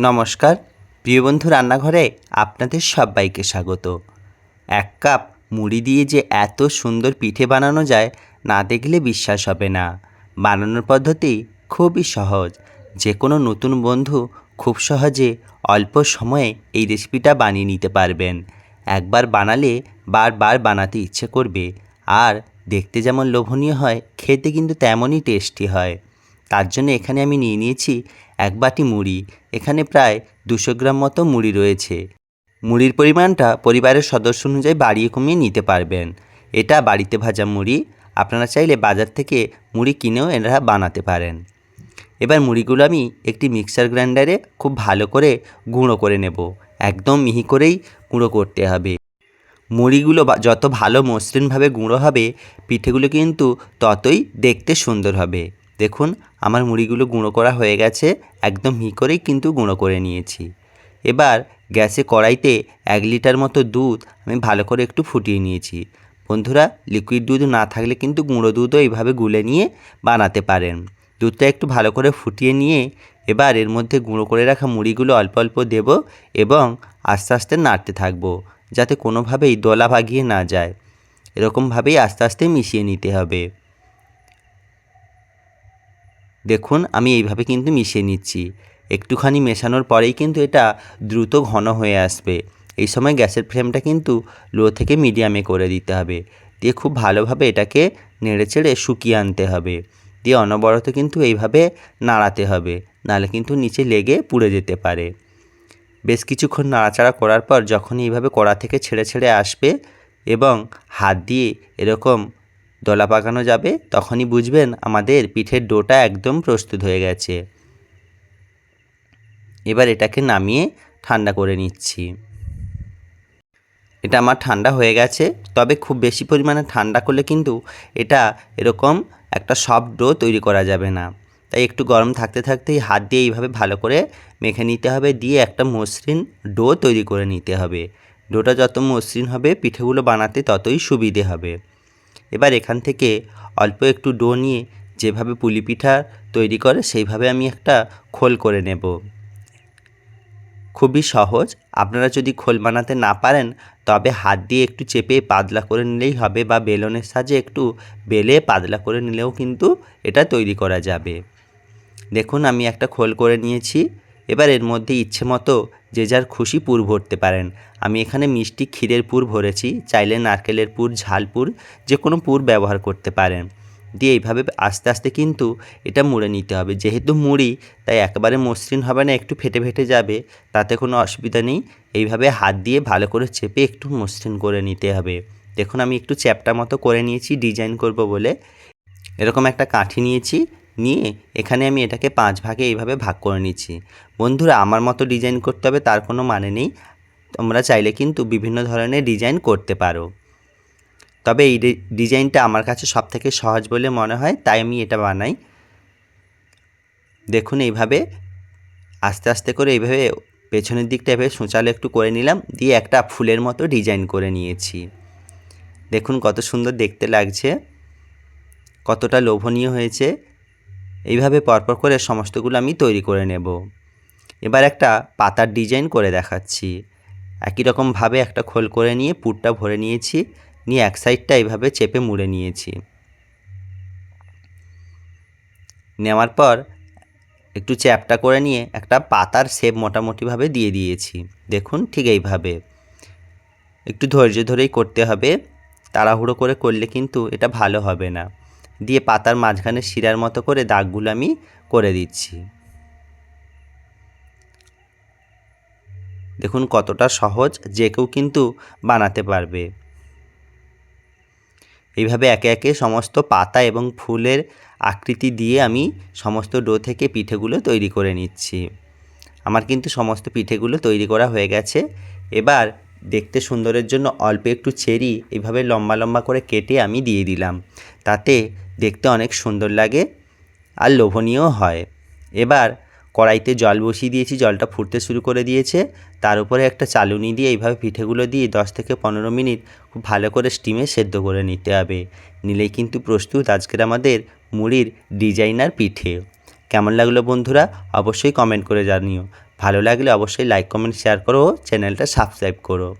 নমস্কার। প্রিয় বন্ধু রান্নাঘরে আপনাদের সবাইকে স্বাগত। এক কাপ মুড়ি দিয়ে যে এত সুন্দর পিঠে বানানো যায়, না দেখলে বিশ্বাস হবে না। বানানোর পদ্ধতি খুবই সহজ। যে কোনো নতুন বন্ধু খুব সহজে অল্প সময়ে এই রেসিপিটা বানিয়ে নিতে পারবেন। একবার বানালে বারবার বানাতে ইচ্ছে করবে। আর দেখতে যেমন লোভনীয় হয়, খেতে কিন্তু তেমনই টেস্টি হয়। তার জন্য এখানে আমি নিয়ে নিয়েছি এক বাটি মুড়ি। এখানে প্রায় দুশো গ্রাম মতো মুড়ি রয়েছে। মুড়ির পরিমাণটা পরিবারের সদস্য অনুযায়ী বাড়িয়ে কমিয়ে নিতে পারবেন। এটা বাড়িতে ভাজা মুড়ি। আপনারা চাইলে বাজার থেকে মুড়ি কিনেও এরা বানাতে পারেন। এবার মুড়িগুলো আমি একটি মিক্সার গ্রাইন্ডারে খুব ভালো করে গুঁড়ো করে নেব। একদম মিহি করেই গুঁড়ো করতে হবে। মুড়িগুলো যত ভালো মসৃণভাবে গুঁড়ো হবে, পিঠেগুলো কিন্তু ততই দেখতে সুন্দর হবে। দেখুন, আমার মুড়িগুলো গুঁড়ো করা হয়ে গেছে, একদম মি করেই কিন্তু গুঁড়ো করে নিয়েছি। এবার গ্যাসে কড়াইতে এক লিটার মতো দুধ আমি ভালো করে একটু ফুটিয়ে নিয়েছি। বন্ধুরা লিকুইড দুধ না থাকলে কিন্তু গুঁড়ো দুধও এইভাবে গুলে নিয়ে বানাতে পারেন। দুধটা একটু ভালো করে ফুটিয়ে নিয়ে এবার এর মধ্যে গুঁড়ো করে রাখা মুড়িগুলো অল্প অল্প দেব এবং আস্তে আস্তে নাড়তে থাকব, যাতে কোনোভাবেই দলা ভাগিয়ে না যায়। এরকমভাবেই আস্তে আস্তে মিশিয়ে নিতে হবে। দেখুন, আমি এইভাবে কিন্তু মিশিয়ে নিচ্ছি। একটুখানি মেশানোর পরেই কিন্তু এটা দ্রুত ঘন হয়ে আসবে। এই সময় গ্যাসের ফ্লেমটা কিন্তু লো থেকে মিডিয়ামে করে দিতে হবে। দিয়ে খুব ভালোভাবে এটাকে নেড়ে চেড়ে শুকিয়ে আনতে হবে। দিয়ে অনবরত কিন্তু এইভাবে নাড়াতে হবে নাহলে কিন্তু নিচে লেগে পুড়ে যেতে পারে। বেশ কিছুক্ষণ নাড়াচাড়া করার পর যখন এইভাবে কড়া থেকে ছেড়ে ছেড়ে আসবে এবং হাত দিয়ে এরকম দলা পাকানো যাবে, তখনই বুঝবেন আমাদের পিঠের ডোটা একদম প্রস্তুত হয়ে গেছে। এবার এটাকে নামিয়ে ঠান্ডা করে নিচ্ছি। এটা আমার ঠান্ডা হয়ে গেছে, তবে খুব বেশি পরিমাণে ঠান্ডা করলে কিন্তু এটা এরকম একটা সফট ডো তৈরি করা যাবে না। তাই একটু গরম থাকতে থাকতেই হাত দিয়ে এইভাবে ভালো করে মেখে নিতে হবে, দিয়ে একটা মসৃণ ডো তৈরি করে নিতে হবে। ডোটা যত মসৃণ হবে, পিঠেগুলো বানাতে ততই সুবিধে হবে। এবার এখান থেকে অল্প একটু ডো নিয়ে যেভাবে পুলি পিঠা তৈরি করে সেইভাবে আমি একটা খোল করে নেব। খুবই সহজ। আপনারা যদি খোল বানাতে না পারেন, তবে হাত দিয়ে একটু চেপে পাতলা করে নিলেই হবে বা বেলনের সাহায্যে একটু বেলে পাতলা করে নিলেও কিন্তু এটা তৈরি করা যাবে। দেখুন, আমি একটা খোল করে নিয়েছি। এবার এর মধ্যে ইচ্ছে মতো যে যার খুশি পুর ভরতে পারেন। আমি এখানে মিষ্টি ক্ষীরের পুর ভরেছি, চাইলে নারকেলের পুর ঝালপুর যে কোনো পুর ব্যবহার করতে পারেন। দিয়ে এইভাবে আস্তে আস্তে কিন্তু এটা মুড়ে নিতে হবে। যেহেতু মুড়ি, তাই একেবারে মসৃণ হবে না, একটু ফেটে ফেটে যাবে, তাতে কোনো অসুবিধা নেই। এইভাবে হাত দিয়ে ভালো করে চেপে একটু মসৃণ করে নিতে হবে। দেখুন, আমি একটু চ্যাপটা মতো করে নিয়েছি, ডিজাইন করব বলে। এরকম একটা কাঠি নিয়েছি নিয়ে এখানে আমি এটাকে পাঁচ ভাগে এইভাবে ভাগ করে নিচ্ছি। বন্ধুরা, আমার মতো ডিজাইন করতে হবে, তার কোনো মানে নেই। তোমরা চাইলে কিন্তু বিভিন্ন ধরনের ডিজাইন করতে পারো। তবে এই ডিজাইনটা আমার কাছে সব থেকে সহজ বলে মনে হয়, তাই আমি এটা বানাই। দেখুন, এইভাবে আস্তে আস্তে করে এইভাবে পেছনের দিকটা এভাবে সূচালো একটু করে নিলাম, দিয়ে একটা ফুলের মতো ডিজাইন করে নিয়েছি। দেখুন, কত সুন্দর দেখতে লাগছে। কতটা লোভনীয় হয়েছে। এইভাবে পরপর করে সমস্তগুলো আমি তৈরি করে নেব। এবার একটা পাতার ডিজাইন করে দেখাচ্ছি। একই রকমভাবে একটা খোল করে নিয়ে পুরটা ভরে নিয়েছি, নিয়ে এক সাইডটা এইভাবে চেপে মুড়ে নিয়েছি। নেওয়ার পর একটু চ্যাপটা করে নিয়ে একটা পাতার শেপ মোটামুটিভাবে দিয়ে দিয়েছি। দেখুন ঠিক এইভাবে। একটু ধৈর্য ধরেই করতে হবে। তাড়াহুড়ো করে করলে কিন্তু এটা ভালো হবে না। দিয়ে পাতার মাঝখানে শিরার মতো করে দাগগুলো আমি করে দিচ্ছি। দেখুন কতটা সহজ, যে কেউ কিন্তু বানাতে পারবে। এইভাবে একে একে সমস্ত পাতা এবং ফুলের আকৃতি দিয়ে আমি সমস্ত ডো থেকে পিঠেগুলো তৈরি করে নিচ্ছি। আমার কিন্তু সমস্ত পিঠেগুলো তৈরি করা হয়ে গেছে। এবার দেখতে সুন্দরের জন্য অল্প একটু চেরি এইভাবে লম্বা লম্বা করে কেটে আমি দিয়ে দিলাম। তাতে দেখতে অনেক সুন্দর লাগে আর লোভনীয় হয়। এবার কড়াইতে জল বসিয়ে দিয়েছি, জলটা ফুটতে শুরু করে দিয়েছে। তার উপরে একটা চালুনি দিয়ে এইভাবে পিঠেগুলো দিয়ে দশ থেকে পনেরো মিনিট খুব ভালো করে স্টিমে সেদ্ধ করে নিতে হবে। নিলেই কিন্তু প্রস্তুত আজকের আমাদের মুড়ির ডিজাইনার পিঠে। কেমন লাগল বন্ধুরা? অবশ্যই কমেন্ট করে জানিও। ভালো লাগলে অবশ্যই লাইক কমেন্ট শেয়ার করো। চ্যানেলটা সাবস্ক্রাইব করো।